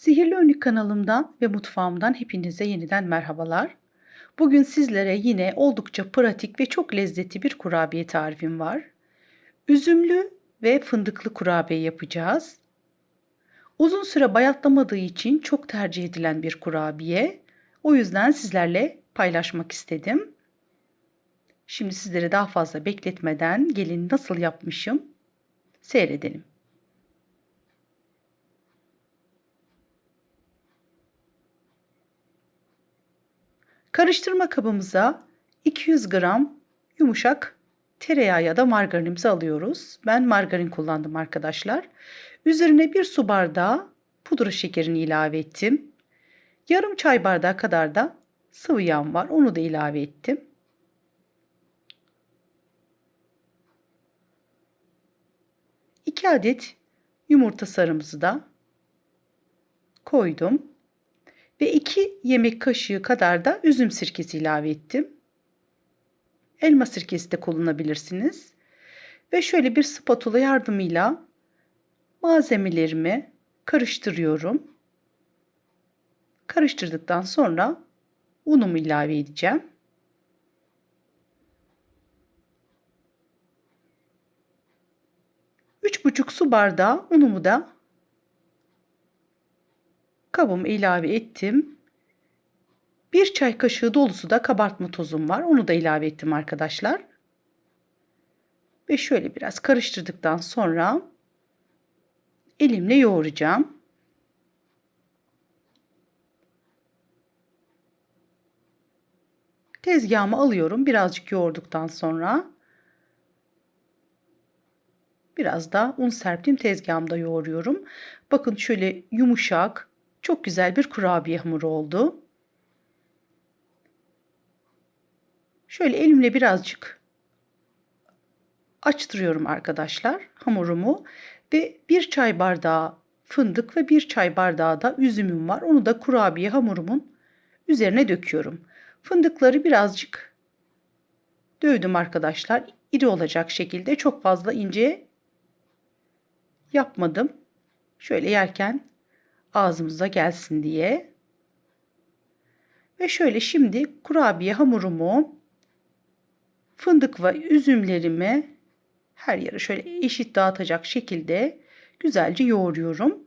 Sihirli Önlük kanalımdan ve mutfağımdan hepinize yeniden merhabalar. Bugün sizlere yine oldukça pratik ve çok lezzetli bir kurabiye tarifim var. Üzümlü ve fındıklı kurabiye yapacağız. Uzun süre bayatlamadığı için çok tercih edilen bir kurabiye. O yüzden sizlerle paylaşmak istedim. Şimdi sizlere daha fazla bekletmeden gelin nasıl yapmışım seyredelim. Karıştırma kabımıza 200 gram yumuşak tereyağı ya da margarinimizi alıyoruz. Ben margarin kullandım arkadaşlar. Üzerine bir su bardağı pudra şekerini ilave ettim. Yarım çay bardağı kadar da sıvı yağ var. Onu da ilave ettim. İki adet yumurta sarımızı da koydum 2 yemek kaşığı kadar da üzüm sirkesi ilave ettim. Elma sirkesi de kullanabilirsiniz. Ve şöyle bir spatula yardımıyla malzemelerimi karıştırıyorum. Karıştırdıktan sonra unumu ilave edeceğim. Üç buçuk su bardağı unumu da kabımı ilave ettim. Bir çay kaşığı dolusu da kabartma tozum var. Onu da ilave ettim arkadaşlar. Ve şöyle biraz karıştırdıktan sonra elimle yoğuracağım. Tezgahımı alıyorum birazcık yoğurduktan sonra. Biraz da un serptim tezgahımda yoğuruyorum. Bakın şöyle yumuşak, çok güzel bir kurabiye hamuru oldu. Şöyle elimle birazcık açtırıyorum arkadaşlar hamurumu ve bir çay bardağı fındık ve bir çay bardağı da üzümüm var. Onu da kurabiye hamurumun üzerine döküyorum. Fındıkları birazcık dövdüm arkadaşlar. İri olacak şekilde çok fazla ince yapmadım. Şöyle yerken ağzımıza gelsin diye. Ve şöyle şimdi kurabiye hamurumu fındık ve üzümlerimi her yere şöyle eşit dağıtacak şekilde güzelce yoğuruyorum.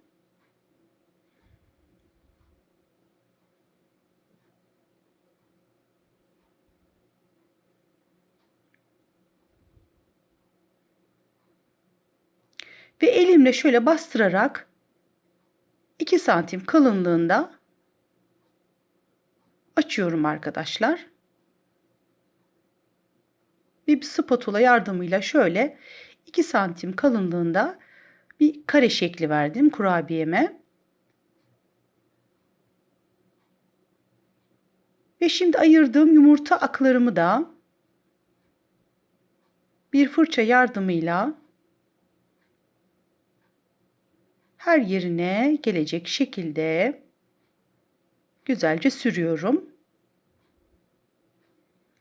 Ve elimle şöyle bastırarak 2 santim kalınlığında açıyorum arkadaşlar. Bir spatula yardımıyla şöyle 2 santim kalınlığında bir kare şekli verdim kurabiyeme. Ve şimdi ayırdığım yumurta aklarımı da bir fırça yardımıyla her yerine gelecek şekilde güzelce sürüyorum.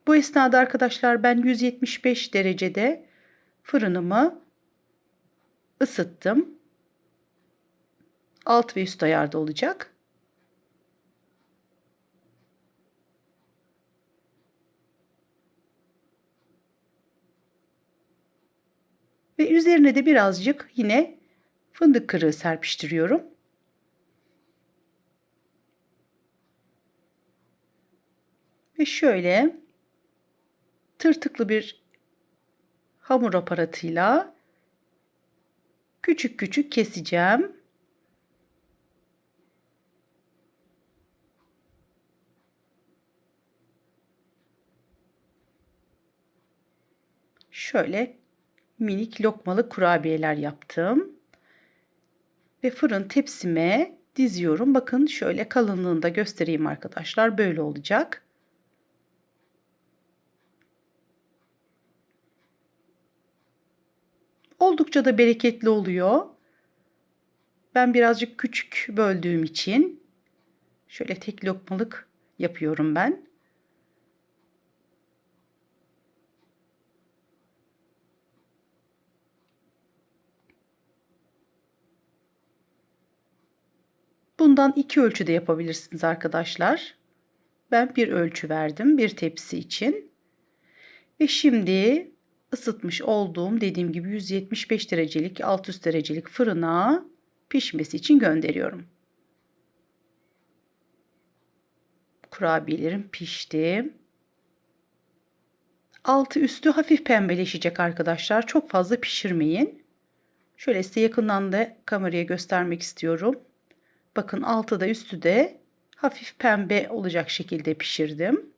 Bu esnada arkadaşlar ben 175 derecede fırınımı ısıttım. Alt ve üst ayarda olacak. Ve üzerine de birazcık yine fındık kırığı serpiştiriyorum. Ve şöyle tırtıklı bir hamur aparatıyla küçük küçük keseceğim. Şöyle minik lokmalı kurabiyeler yaptım ve fırın tepsime diziyorum. Bakın şöyle kalınlığında göstereyim arkadaşlar. Böyle olacak. Oldukça da bereketli oluyor. Ben birazcık küçük böldüğüm için şöyle tek lokmalık yapıyorum ben. Bu Bundan iki ölçü de yapabilirsiniz arkadaşlar. Ben bir ölçü verdim bir tepsi için. Ve şimdi ısıtmış olduğum dediğim gibi 175 derecelik alt üst derecelik fırına pişmesi için gönderiyorum. Kurabiyelerim pişti. Altı üstü hafif pembeleşecek arkadaşlar. Çok fazla pişirmeyin. Şöyle size yakından da kameraya göstermek istiyorum. Bakın altı da üstü de hafif pembe olacak şekilde pişirdim.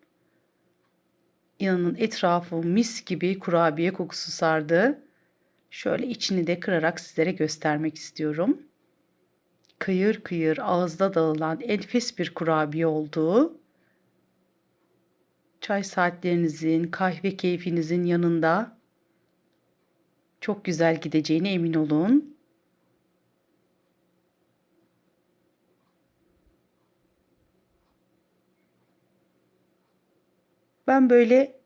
İnanın etrafı mis gibi kurabiye kokusu sardı. Şöyle içini de kırarak sizlere göstermek istiyorum. Kıyır kıyır ağızda dağılan enfes bir kurabiye oldu. Çay saatlerinizin, kahve keyfinizin yanında çok güzel gideceğine emin olun. Ben böyle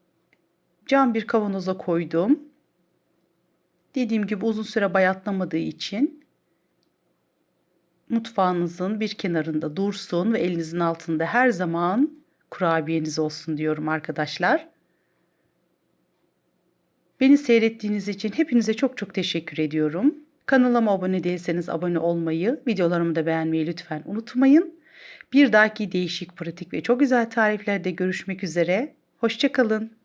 cam bir kavanoza koydum. Dediğim gibi uzun süre bayatlamadığı için mutfağınızın bir kenarında dursun ve elinizin altında her zaman kurabiyeniz olsun diyorum arkadaşlar. Beni seyrettiğiniz için hepinize çok çok teşekkür ediyorum. Kanalıma abone değilseniz abone olmayı, videolarımı da beğenmeyi lütfen unutmayın. Bir dahaki değişik, pratik ve çok güzel tariflerde görüşmek üzere. Hoşçakalın.